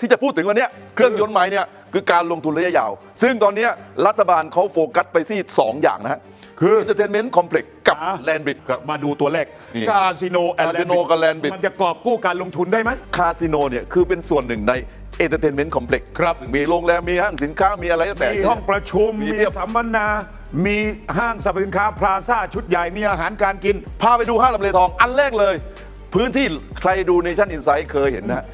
ที่จะพูดถึงวันเนี้ยเครื่องยนต์ใหม่เนี่ยคือการลงทุนระยะยาว ซึ่งตอนเนี้ยรัฐบาลเขาโฟกัสไปที่สองอย่างนะฮะคือ Entertainment Complex กับอะ Land Bridge ครับมาดูตัวเลขนี่คาสิโนแอนด์ Casino กับ Land Bridge มันจะกอบกู้การลงทุนได้ไหมคาสิโนเนี่ยคือเป็นส่วนหนึ่งใน Entertainment Complex ครับมีโรงแรม มีห้างสินค้ามีอะไรก็แต่มีห้องประชุม มีมีเพียบสัมมนา มีห้างสรรพสินค้าพลาซ่าชุดใหญ่ มีอาหารการกิน พาไปดูห้างลำเลทอง อันแรกเลย พื้นที่ใครดูในชั้นอินไซต์เคยเห็นนะฮะ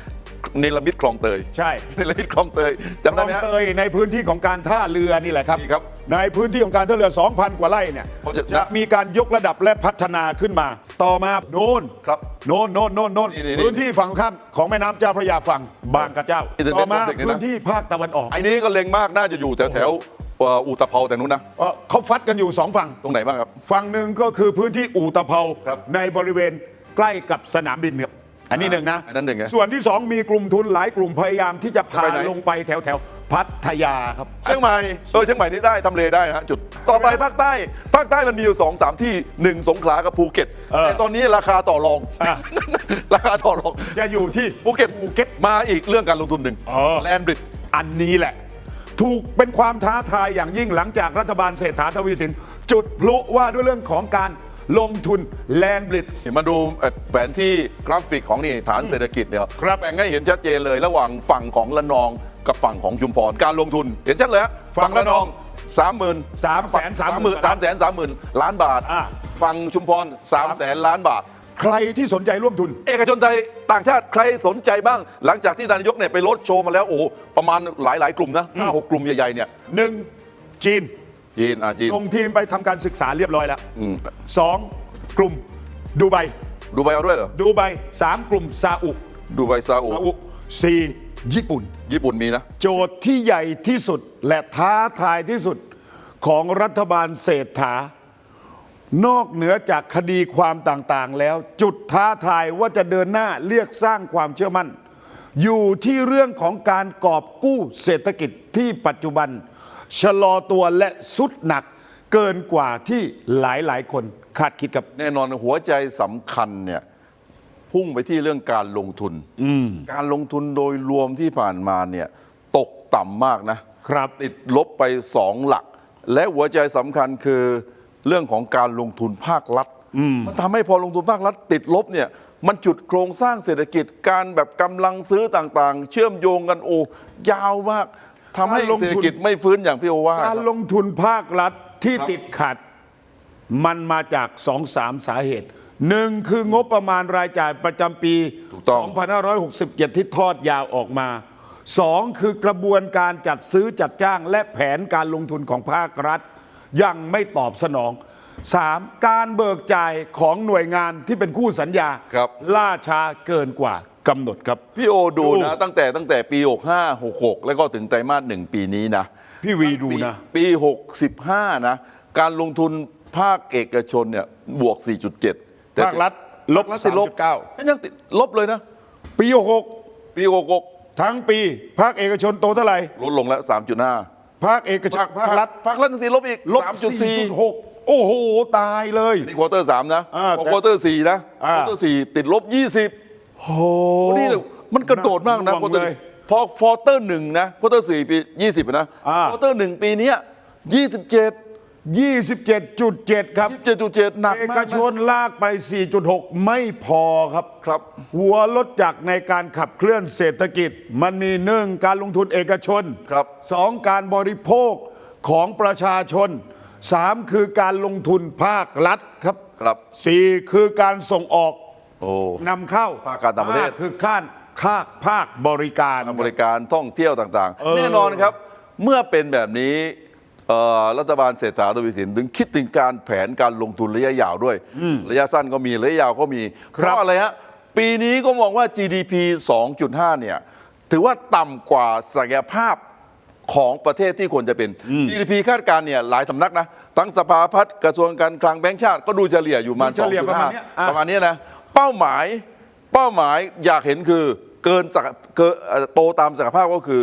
เนลมิดคลองเตยใช่ เนลมิดคลองเตยจำคลได้องไหมฮะ เตยในพื้นที่ของการท่าเรือนี่แหละครับ นี่ครับในพื้นที่ของการท่าเรือ 2,000 กว่าไร่เนี่ยผมจะจะมีการยกระดับและพัฒนาขึ้นมา ต่อมาโน่นครับโน่นโน่นโน่นโน่นนี่นี่นี่พื้นที่ฝั่งข้ามของแม่น้ำเจ้าพระยาฝั่งบางกระเจ้า Internet ต่อมา Complex เนี่ยนะ พื้นที่ภาคตะวันออกไอ้นี้ก็เล็งมากน่าจะอยู่แถวแถวๆเอ่ออุตภเปาแต่นู้นนะ เอ่อเขาฟัดกันอยู่สองฝั่ง ตรงไหนบ้างครับ ฝั่งหนึ่งก็คือพื้นที่อู่ตะเภาครับ ในบริเวณใกล้กับสนามบินครับ อันนี้หนึ่งนะอันนั้นหนึ่งนะส่วนที่สองมีกลุ่มทุนหลายกลุ่มพยายามที่จะพาไปไหน ลงไปแถวแถวๆพัทยาครับ เชียงใหม่เออเชียงใหม่นี่ได้ทำเลได้นะฮะจุดต่อไปภาคใต้ภาคใต้มันมีอยู่สองสามที่หนึ่งสงขลากับภูเก็ตเออแต่ตอนนี้ราคาต่อรอง อะ ราคาต่อรองจะอยู่ที่ภูเก็ตภูเก็ต มาอีกเรื่องการลงทุนหนึ่งเออ แลนบริดอันนี้แหละ ถูกเป็นความท้าทายอย่างยิ่งหลังจากรัฐบาลเศรษฐาทวีสิน จุดพลุว่าด้วยเรื่องของการ ลงทุนแลนบริดมาดูเอ่อแผนที่กราฟิกของนี่ฐานเศรษฐกิจเนี่ยครับแบ่งให้เห็นชัดเจนเลยระหว่างฝั่งของระนองกับฝั่งของชุมพรการลงทุน เห็นชัดเลยฮะฝั่งระนองสามหมื่นสามแสนสามหมื่นสามแสนสามหมื่นล้านบาทอะ ฝั่งชุมพรสามแสนล้านบาท ใครที่สนใจร่วมทุน เอกชนไทยต่างชาติใครสนใจบ้าง หลังจากที่นายกเนี่ยไปรถโชว์มาแล้วโอ้โหประมาณหลายหลายๆกลุ่มนะห้าหกกลุ่มใหญ่ๆเนี่ยหนึ่งจีน จีนอะจีนส่งทีมไปทำการศึกษาเรียบร้อยแล้วอืมสองกลุ่มดูไบดูไบเอาด้วยเหรอดูไบสามกลุ่มซาอุดูไบซาอุซาอุสี่ญี่ปุ่น ญี่ปุ่นมีนะ โจทย์ที่ใหญ่ที่สุดและท้าทายที่สุดของรัฐบาลเศรษฐานอกเหนือจากคดีความต่างๆ แล้วจุดท้าทายว่าจะเดินหน้าเรียกสร้างความเชื่อมั่น อยู่ที่เรื่องของการกอบกู้เศรษฐกิจที่ปัจจุบัน ชะลอตัวและสุดหนักเกินกว่าที่หลายๆ คนคาดคิดกับ แน่นอนหัวใจสำคัญเนี่ยพุ่งไปที่เรื่องการลงทุน การลงทุนโดยรวมที่ผ่านมาเนี่ยตกต่ำมากนะครับติดลบไปสองหลัก และหัวใจสำคัญคือเรื่องของการลงทุนภาครัฐมันทำให้พอลงทุนภาครัฐติดลบเนี่ยมันจุดโครงสร้างเศรษฐกิจการแบบกำลังซื้อต่างๆ เชื่อมโยงกันโอ้ยาวมาก ทำให้การลงทุนเศรษฐกิจไม่ฟื้นอย่างพี่โอว่าการลงทุนภาครัฐที่ติดขัด มันมาจากสองสามสาเหตุหนึ่งคืองบประมาณรายจ่ายประจำปีถูกต้อง2567 ที่ทอดยาวออกมาสองคือกระบวนการจัดซื้อจัดจ้างและแผนการลงทุนของภาครัฐ ยังไม่ตอบสนองสามการเบิกจ่ายของหน่วยงานที่เป็นคู่สัญญาครับล่าช้าเกินกว่า กำหนดครับ พี่โอดูดูนะ ตั้งแต่ตั้งแต่ปี 65 66 แล้วก็ถึงไตรมาสหนึ่งปีนี้นะ พี่วีดูนะ ปี 65 นะ การลงทุนภาคเอกชนเนี่ยบวก 4.7 แต่ภาครัฐลบภาครัฐติดลบ3.9 ยังติดลบเลยนะ ปี 66 ปี 66 ทั้งปีภาคเอกชนโตเท่าไหร่ ลดลงแล้ว 3.5 ภาคเอกชนภาครัฐภาครัฐติดลบอีกลบ3.4 4.6โอ้โห ตายเลย นี่ควอเตอร์สามนะอ่าพอแต่ควอเตอร์สี่นะอ่าควอเตอร์สี่ติดลบ20 โอ้โอ้นี่เนี่ยมันกระโดดมากนะน่าควอห่วงเตอเลยร์พอควอเตอร์หนึ่งนะควอเตอร์สี่ปี20นะอ่า ควอเตอร์หนึ่งปีเนี้ย27 27.7 ครับ27.7หนักเอกมากชนลากไป 4.6 ไม่พอครับ ครับ หัวลดจักรในการขับเคลื่อนเศรษฐกิจ มันมีหนึ่งการลงทุนเอกชนครับ สองการบริโภคของประชาชนสามคือการลงทุนภาครัฐครับ ครับ สี่คือการส่งออก โอ้ นำเข้าภาคการต่างประเทศห้คือข้านภาคภาคบริการ บริการท่องเที่ยวต่างเออๆแน่นอนครับ เมื่อเป็นแบบนี้เอ่อรัฐบาลเศรษฐาทวีสินถึงคิดถึงการแผนการลงทุนระยะยาวด้วย ระยะสั้นก็มีระยะยาวก็มี เพราะอะไรฮะ ปีนี้ก็มองว่า GDP 2.5 เนี่ย ถือว่าต่ำกว่าศักยภาพของประเทศที่ควรจะเป็น GDP คาดการณ์เนี่ยหลายสำนักนะ ทั้งสภาพัฒน์กระทรวงการคลังแบงก์ชาติ ก็ดูเฉลี่ยอยู่ประมาณดูเฉลี่ยประมาณเนี้ยอะ2.5ประมาณเนี้ยนะ เป้าหมายเป้าหมายอยากเห็นคือเกินศักเกินเอ่อโตตามศักยภาพก็คือ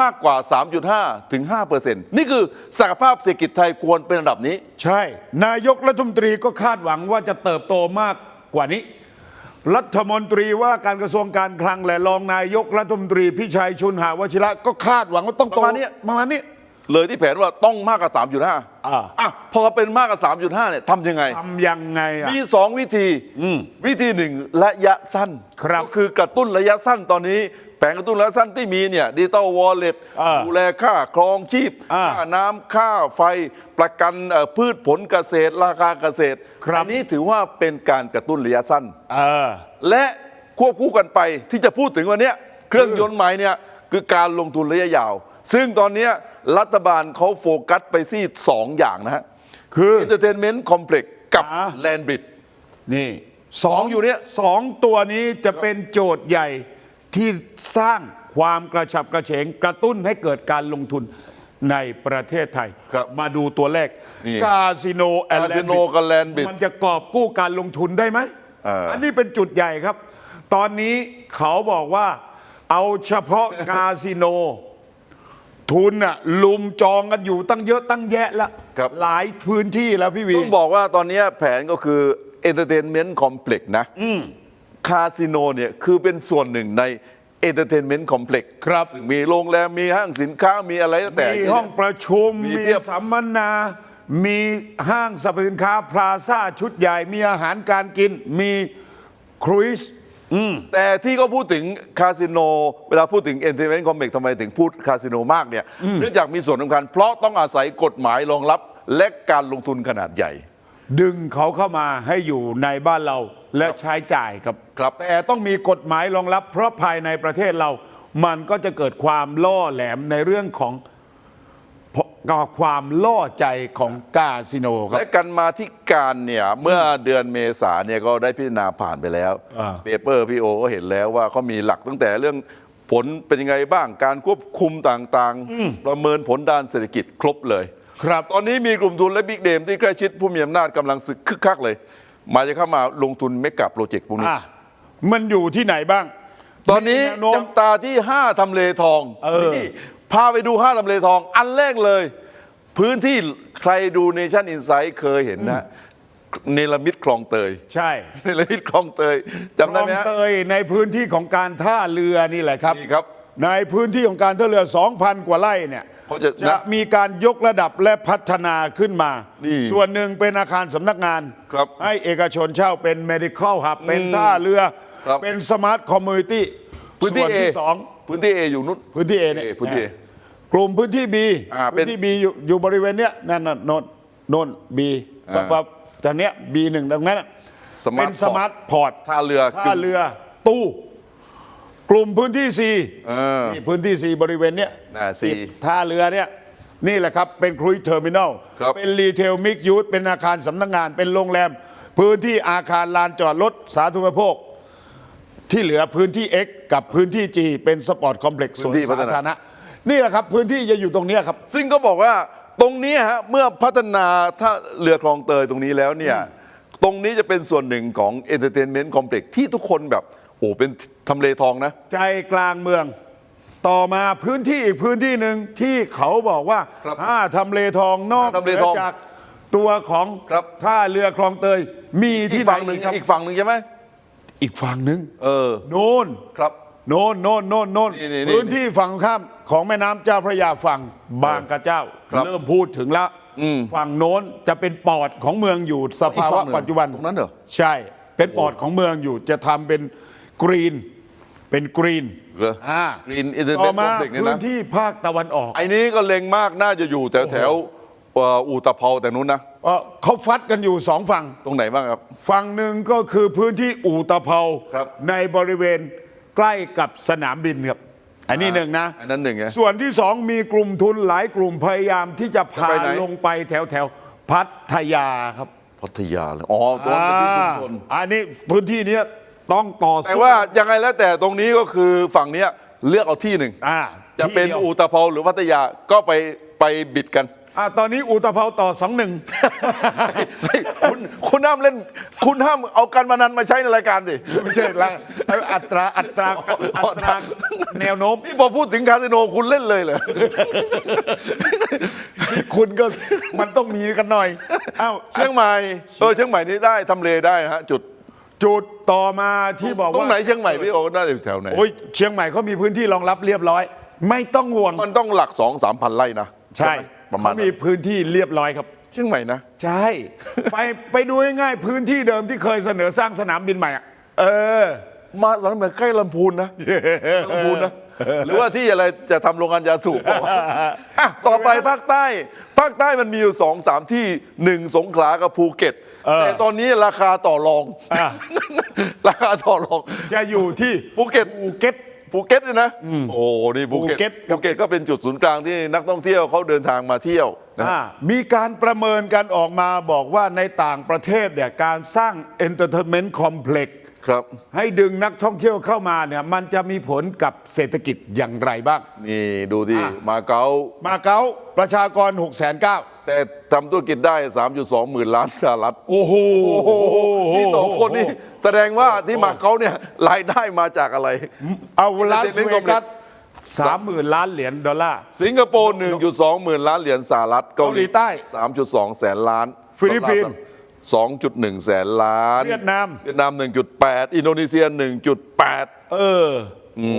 มากกว่า 3.5 ถึง5%นี่คือศักยภาพเศรษฐกิจไทยควรเป็นระดับนี้ ใช่ นายกรัฐมนตรีก็คาดหวังว่าจะเติบโตมากกว่านี้ รัฐมนตรีว่าการกระทรวงการคลังและรองนายกรัฐมนตรีพิชัยชุนหาวชิระก็คาดหวังว่าต้องโตประมาณเนี้ยประมาณนี้ เลยที่แผนว่าต้องมากกว่า3.5อ่า อะพอเป็นมากกว่า3.5เนี่ยทำยังไง ทำยังไงอะ มีสองวิธีวิธีหนึ่งระยะสั้นครับก็คือกระตุ้นระยะสั้นตอนนี้ แผนกระตุ้นระยะสั้นที่มีเนี่ยดิจิตอลวอลเล็ตอ่าดูแลค่าครองชีพอ่าค่าน้ำค่าไฟประกันเอ่อพืชผลเกษตร ราคาเกษตรครับ อันนี้ถือว่าเป็นการกระตุ้นระยะสั้น เออ และควบคู่กันไปที่จะพูดถึงวันเนี้ยเครื่องยนต์ใหม่เนี่ยคือการลงทุนระยะยาว ซึ่งตอนเนี้ย รัฐบาลเขาโฟกัสไปที่สองอย่างนะฮะคือ Entertainment Complex กับอ่า Land Bridge นี่สองอยู่เนี่ย สองตัวนี้จะเป็นโจทย์ใหญ่ที่สร้างความกระฉับกระเฉง กระตุ้นให้เกิดการลงทุนในประเทศไทย ครับมาดูตัวแรกนี่คาสิโนแอนด์ Casino กับ Land Bridge มันจะกอบกู้การลงทุนได้ไหมเอออั นนี้เป็นจุดใหญ่ครับ ตอนนี้เขาบอกว่าเอาเฉพาะคาสิโน ทุนอะลุมจองกันอยู่ตั้งเยอะตั้งแยะแล้วครับ หลายพื้นที่แล้วพี่วี ต้องบอกว่าตอนเนี้ยแผนก็คือ Entertainment Complex นะคาสิโนเนี่ยคือเป็นส่วนหนึ่งใน Entertainment Complex ครับซึ่งมีโรงแรม มีห้างสินค้ามีอะไรตั้งแต่ มีห้องประชุม มีมีเพียบ สัมมนา มีห้างสรรพสินค้าพลาซ่าชุดใหญ่ มีอาหารการกิน มีครูซ แต่ที่เขาพูดถึงคาสิโน เวลาพูดถึง Entertainment Complex ทำไมถึงพูดคาสิโนมากเนี่ยเนื่องจากมีส่วนสำคัญ เพราะต้องอาศัยกฎหมายรองรับและการลงทุนขนาดใหญ่ ดึงเขาเข้ามาให้อยู่ในบ้านเราและใช้จ่ายครับครับ แต่ต้องมีกฎหมายรองรับ เพราะภายในประเทศเรา มันก็จะเกิดความล่อแหลมในเรื่องของ ความล่อใจของกาสิโนครับ และกันมาที่การเนี่ย เมื่อเดือนเมษาเนี่ยก็ได้พิจารณาผ่านไปแล้วอ่า เปเปอร์พี่โอก็เห็นแล้วว่าเขามีหลักตั้งแต่เรื่องผลเป็นยังไงบ้างการควบคุมต่างๆ ประเมินผลด้านเศรษฐกิจครบเลย ครับ ตอนนี้มีกลุ่มทุนและบิ๊กเดมที่ใกล้ชิดผู้มีอำนาจกำลังสึกคึกคักเลย มาจะเข้ามาลงทุนเมกะโปรเจกต์พวกนี้ อะมันอยู่ที่ไหนบ้างตอนนี้มีแวโน้มจับตาที่ 5ทำเลทองเออนี่ พาไปดู5ทำเลทอง อันแรกเลย พื้นที่ใครดูเนชั่นอินไซ h ์เคยเห็นนะ เนลมิตคลองเตย ใช่เนลมิตคลองเตยจำคลได้องไหมฮะ เตยในพื้นที่ของการท่าเรือนี่แหละครับ นี่ครับในพื้นที่ของการท่าเรือ 2,000 กว่าไร่เนี่ยเขาจะจะมีการยกระดับและพัฒนาขึ้นมา นี่ส่วนหนึ่งเป็นอาคารสำนักงาน ครับให้เอกชนเช่าเป็น medical hub เป็นท่าเรือ ครับ เป็น smart community พื้นที่ส่วนเอที่สองพื้นที่เออยู่นุชพื้นที่ A เนี่ยพื้นที่ A กลุ่มพื้นที่ B อ่าเป็น พื้นที่ B อยู่อยู่บริเวณเนี้ยนั่นน่ะโน่นโน่น B อ่าปั๊บปั๊บจากเนี้ย B หนึ่งตรงนั้นน่ะสมาเป็ร์นทสมาร์ทพอร์ต ท่าเรือท่าเรือตู้ กลุ่มพื้นที่ C เออ นี่พื้นที่ C บริเวณเนี้ยน่ะ C ติดท่าเรือเนี่ยนี่แหละครับ เป็นครู i เทอร์มินอลครับ เป็นรีเทลมิกยูทเป็นอาคารสำนักงาน เป็นโรงแรม พื้นที่อาคารลานจอดรถสาธารณูปโภค ที่เหลือพื้นที่ X กับพื้นที่ G เป็นสปอร์ตคอมเพล็กซ์สวนพื้นที่พัสาฒนาธารณะ นี่แหละครับพื้นที่จะอยู่ตรงเนี้ยครับ ซึ่งก็บอกว่าตรงนี้ฮะเมื่อพัฒนาถ้าเรือคลองเตยตรงนี้แล้วเนี่ยตรงนี้จะเป็นส่วนหนึ่งของ Entertainment Complex ที่ทุกคนแบบ โอ้เป็นทำเลทองนะ ใจกลางเมือง ต่อมาพื้นที่อีกพื้นที่หนึ่งที่เขาบอกว่าครับห้าทำเลทองนอกห้าทำเลทองหนืจากตัวของครับ ท่าเรือคลองเตย มีอีที่กไหนฝั่งหนึ่งครับอีกฝั่งหนึ่งใช่ไหมอีกฝั่งหนึ่งเออโน่น ครับ โน่นโน่นโน่นโน่นนี่นี่นี่ พื้นที่ฝั่งข้าม ของแม่น้ำเจ้าพระยาฝั่งบางกระเจ้า ครับเริ่มพูดถึงแล้วฝั่งโน้นจะเป็นปอดของเมืองอยู่สอีกภาฝั่วะงหนึ่งปัจจุบันตรงนั้นเหรอ ใช่ เป็นปอดของเมืองอยู่จะทำเป็นกรีนเป็นกรีนเหรออ่า Green ต่ Entertainment อมา Complex เนี่ยพื้นะนที่ภาคตะวันออกไอ้นี้ก็เล็งมากน่าจะอยู่แถวแถวเอ่ออูตะเภาแต่นู้นนะ เอ่อเขาฟัดกันอยู่สองฝั่ง ตรงไหนบ้างครับ ฝั่งหนึ่งก็คือพื้นที่อู่ตะเภาครับ ในบริเวณใกล้กับสนามบินครับ อันนี้หนึ่งนะ อันนั้นหนึ่งไง ส่วนที่สองมีกลุ่มทุนหลายกลุ่มพยายามที่จะพาจะไปไหน ลงไปแถวแถวๆพัทยาครับพัทยาเลยอ๋อตรงนั้นเป็นที่ชุมชน อ่าอันนี้พื้นที่เนี้ยต้องต่อแต่สู้ว่ายังไงแล้วแต่ตรงนี้ก็คือฝั่งเนี้ยเลือกเอาที่หนึ่ง อ่าจะเป็นที่ดียวอูตะเภาหรือพัทยาก็ไปไปบิดกัน อ่าตอนนี้อู่ตะเภาต่อสองหนึ่งเฮ้ย คุณคุณห้ามเล่น คุณห้ามเอาการมานันมาใช้ในรายการสิไม่ใช่ละเอาอัตราอัตราอัตราแนวโน้มนี่พอพูดถึงคาสิโนคุณเล่นเลยเหรอคุณก็มันต้องมีกันหน่อยอ้าวเชียงใหม่เออเชียงใหม่นี่ได้ทำเลได้นะฮะจุดจุดต่อมาที่บอกตรงว่าไหนเชียงใหม่พี่โอ้น่าจะอยู่แถวไหนโอ้ยเชียงใหม่เขามีพื้นที่รองรับเรียบร้อย ไม่ต้องห่วงมันต้องหลักสองสามพันไร่นะใช่ไหมประมาณเขามีพื้นที่เรียบร้อยครับ เชียงใหม่นะ ใช่ ไปไปดูง่ายๆพื้นที่เดิมที่เคยเสนอสร้างสนามบินใหม่อะเออ มาสนามเหมือนใกล้ลำพูนนะ ลำพูนนะ หรือว่าที่อะไรจะทำโรงงานยาสูบบอกอะต่อไปภาคใต้ ภาคใต้มันมีอยู่สองสามที่หนึ่งสงขลากับภูเก็ตเออแต่ตอนนี้ราคาต่อรองอะราคาต่อรองจะอยู่ที่ภูเก็ต ภูเก็ต ภูเก็ตเนี่ยนะ โอ้นี่ภูเก็ตภูเก็ตภูเก็ตก็เป็นจุดศูนย์กลางที่นักท่องเที่ยวเขาเดินทางมาเที่ยวนะ อ่ามีการประเมินกันออกมาบอกว่าในต่างประเทศเนี่ยการสร้าง Entertainment Complex ครับ ให้ดึงนักท่องเที่ยวเข้ามาเนี่ยมันจะมีผลกับเศรษฐกิจอย่างไรบ้าง นี่ดูที่อะ มาเก๊ามาเก๊าประชากร 6 9 0 0 0 แต่ทำธุรกิจได้ 3.2 หมื่นล้านสหรัฐ โอ้โหโอ้โหนี่ต่อคนนี่แสดงว่าที่มาเก๊าเนี่ยรายได้มาจากอะไร เอาลาส Entertainment เวกัส Complex สามหมื่นล้านเหรียญดอลลาร์ สิงคโปร์1.2 หมื่นล้านเหรียญสหรัฐเกาหลีใต้ 3.2 แสนล้าน ฟิลิปปินส์2.1 แสนล้าน เวียดนาม เวียดนาม 1.8 อินโดนีเซีย 1.8 เออ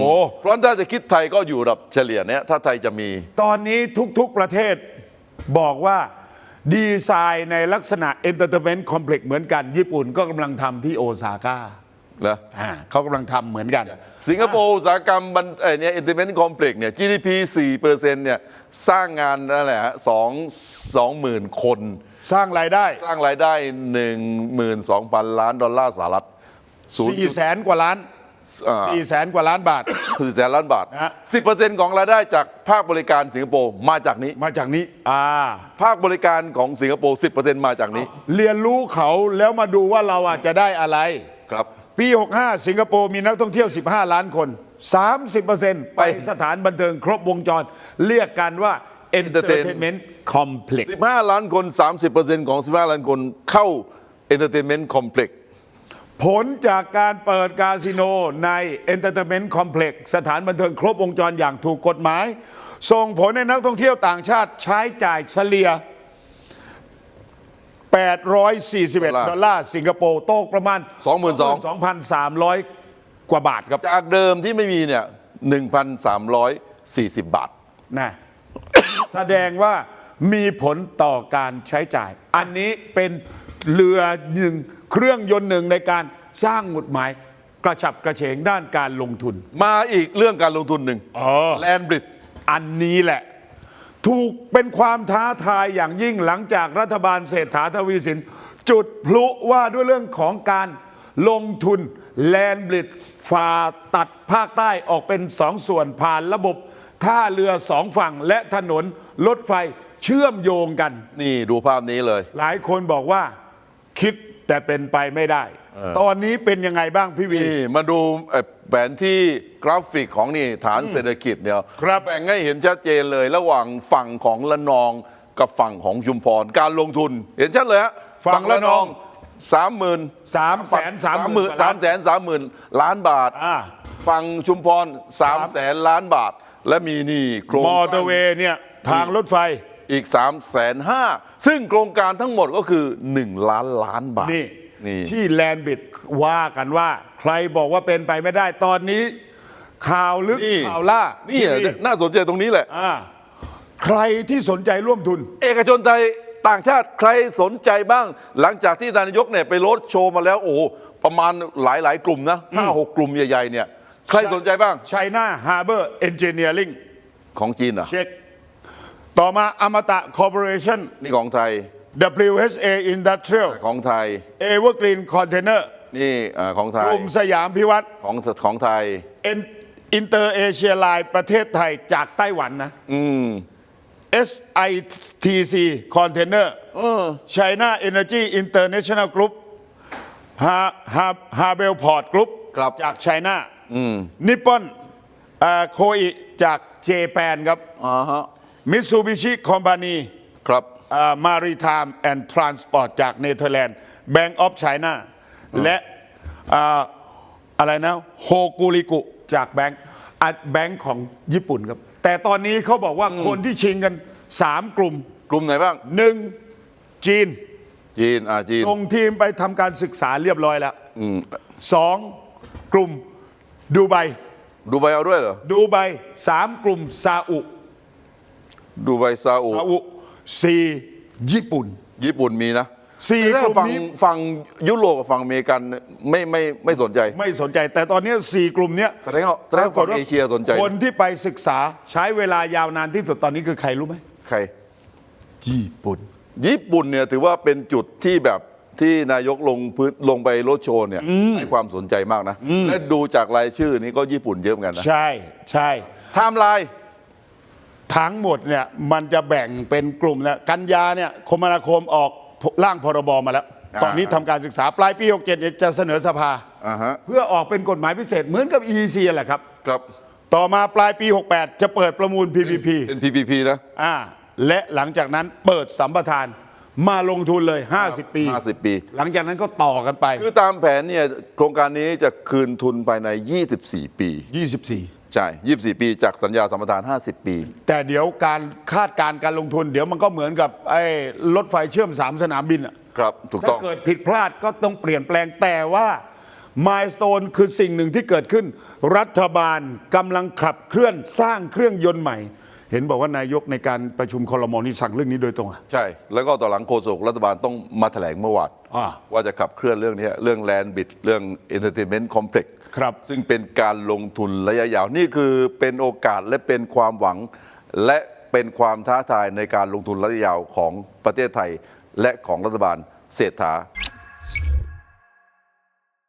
โอ้เพราะฉะนั้นถ้าจะคิดไทยก็อยู่ระดับเฉลี่ยเนี้ยถ้าไทยจะมี ตอนนี้ทุกๆประเทศ บอกว่าดีไซน์ในลักษณะ Entertainment Complex เหมือนกัน ญี่ปุ่นก็กำลังทำที่โอซาก้านะอ่าเขากำลังทำเหมือนกัน สิงคโปร์อุตสาหกรรมบันเอ่อเนี่ยอินเตอร์เน็ตคอมเพล็กซ์เนี่ย GDP 4%เนี่ย สร้างงานนั่นแหละฮะสองสองหมื่นคน สร้างรายได้สร้างรายได้ 12,000 ล้านดอลลาร์สหรัฐศูนย์4แสนกว่าล้านอ่า 4แสนกว่าล้านบาทสี่แสนล้านบาทนะฮะ 10%ของรายได้จากภาคบริการสิงคโปร์มาจากนี้ มาจากนี้ อ่า ภาคบริการของสิงคโปร์ 10%มาจากนี้เรียนรู้เขาแล้วมาดูว่าเราอะจะได้อะไร ครับ ปี 65 สิงคโปร์มีนักท่องเที่ยว 15 ล้านคน 30%ไปสถานบันเทิงครบวงจร เรียกกันว่า Entertainment Complex 15 ล้านคน 30%ของ 15 ล้านคนเข้า Entertainment Complex ผลจากการเปิดคาสิโนใน Entertainment Complex สถานบันเทิงครบวงจรอย่างถูกกฎหมาย ส่งผลให้นักท่องเที่ยวต่างชาติใช้จ่ายเฉลี่ย 841 ดอลลาร์สิงคโปร์ตกประมาณ 22,000 2,300 กว่าบาทครับ จากเดิมที่ไม่มีเนี่ย 1,340 บาทนะแสดงว่ามีผลต่อการใช้จ่าย อันนี้เป็นเรือหนึ่ง เครื่องยนต์หนึ่งในการสร้างหมุดหมายกระฉับกระเฉงด้านการลงทุน มาอีกเรื่องการลงทุนหนึ่งอ๋อแลนบริดอันนี้แหละ ถูกเป็นความท้าทายอย่างยิ่งหลังจากรัฐบาลเศรษฐาทวีสิน จุดพลุว่าด้วยเรื่องของการลงทุนแลนบริดฝ่าตัดภาคใต้ออกเป็นสองส่วนผ่านระบบ ท่าเรือสองฝั่งและถนนรถไฟเชื่อมโยงกัน นี่ดูภาพนี้เลย หลายคนบอกว่า คิด แต่เป็นไปไม่ได้ ตอนนี้เป็นยังไงบ้างพี่วี นี่มาดูเอ่อแผนที่กราฟิกของนี่ฐานเศรษฐกิจเนี่ยครับแบ่งให้เห็นชัดเจนเลยระหว่างฝั่งของละนองกับฝั่งของชุมพรการลงทุน เห็นชัดเลยฮะฝั่งละนองสามหมื่นสามแสนสามหมื่นสามแสนสามหมื่นล้านบาทอ่า ฝั่งชุมพรสามแสนล้านบาท และมีนี่โครงมอสร้างเตอร์เวย์เนี่ยทางรถไฟ อีก3ามแสนห้าซึ่งโครงการทั้งหมดก็คือ 1 ล้านล้านบาท นี่นี่ ที่แลนบิดว่ากันว่า ใครบอกว่าเป็นไปไม่ได้ตอนนี้ ข่าวลึกนี่ ข่าวล่านี่ที่น่าสนใจตรงนี้แหละ อ่าใครที่สนใจร่วมทุน เอกชนไทยต่างชาติใครสนใจบ้าง หลังจากที่ทานนายกเนี่ยไปโรดโชว์มาแล้วโอ้โหประมาณหลายหลายๆกลุ่มนะห้าหกกลุ่มใหญ่ๆเนี่ย ใครสนใจบ้าง China Harbor Engineering ของจีนอะ เช็ค ต่อมาอมตะ Corporation นี่ของไทย WHA Industrial ของไทย Evergreen Container นี่อ่าของไทกยลุ่มสยามพิวัตรของของไทยอินเตอร์เอเชียไลน์ประเทศไทยจากไต้หวันนะอืม SITC Container China Energy International Group ฮาฮาฮาเบลพอร์ตกรุ๊ปครับจากไชน่านิปปอนโคอิจากเจแปนครับอ่าฮะ มิตซูบิชิคอมพานีครับมารีไทม์แอนด์ทรานสปอร์ตจากเนเธอร์แลนด์แบงก์ออฟไชน่าและอ่าอะไรนะโฮกูริกุจากแบงก์แบงก์ของญี่ปุ่นครับ แต่ตอนนี้เขาบอกว่าคนที่ชิงกัน 3 กลุ่ม กลุ่มไหนบ้างหนึ่งจีน จีนอ่าจีน ส่งทีมไปทำการศึกษาเรียบร้อยแล้วอืมสองกลุ่มดูไบดูไบเอาด้วยเหรอ ดูไบสามกลุ่มซาอุ ดูไบซาอุซาอุสี่ญี่ปุ่น ญี่ปุ่นมีนะสี่แต่กลุ่มฝั่งนี้ฝั่งยุโรปกับฝั่งอเมริกันไม่ไม่ไม่สนใจ ไม่สนใจ แต่ตอนนี้สี่กลุ่มเนี้ยแสดงว่าแสดงว่าฝั่งเอเชียสนใจ คนที่ไปศึกษาใช้เวลายาวนานที่สุดตอนนี้คือใครรู้ไหมใคร ญี่ปุ่น ญี่ปุ่นเนี่ยถือว่าเป็นจุดที่แบบที่นายกลงพื้นลงไปโรดโชว์เนี่ยให้ความสนใจมากนะและดูจากรายชื่อนี้ก็ญี่ปุ่นเยอะเหมือนกันนะใช่ใช่ไทม์ไลน์ ทั้งหมดเนี่ยมันจะแบ่งเป็นกลุ่มนะกันยาเนี่ยคมนาคมออกร่างพรบมาแล้ว ตอนนี้ทำการศึกษาปลายปี 67เนี่ยจะเสนอสภาอ่าฮะเพื่อออกเป็นกฎหมายพิเศษเหมือนกับ EEC แหละครับ ครับ ต่อมาปลายปี 68 จะเปิดประมูล PPP เป็น PPP นะอ่าและหลังจากนั้นเปิดสัมปทานมาลงทุนเลย 50 ปี 50 ปี หลังจากนั้นก็ต่อกันไป คือตามแผนเนี่ยโครงการนี้จะคืนทุนภายใน 24 ปี 24 ใช่24ปีจากสัญญาสัมปทาน 50 ปี แต่เดี๋ยวการคาดการณ์การลงทุน เดี๋ยวมันก็เหมือนกับไอ้รถไฟเชื่อม3สนามบินอะครับถูกถ้าต้องเกิดผิดพลาดก็ต้องเปลี่ยนแปลงแต่ว่ามายส t ตนคือสิ่งหนึ่งที่เกิดขึ้น รัฐบาลกำลังขับเคลื่อนสร้างเครื่องยนต์ใหม่ เห็นบอกว่านายกในการประชุมคอรมอนี่สั่งเรื่องนี้โดยตรงอะ ใช่ แล้วก็ต่อหลังโฆษกรัฐบาลต้องมาแถลงเมื่อวานอ่า ว่าจะขับเคลื่อนเรื่องนี้เรื่องแลนด์บิดเรื่อง Entertainment Complex ครับซึ่งเป็นการลงทุนระยะยาว นี่คือเป็นโอกาสและเป็นความหวัง และเป็นความท้าทายในการลงทุนระยะยาวของประเทศไทย และของรัฐบาลเศรษฐา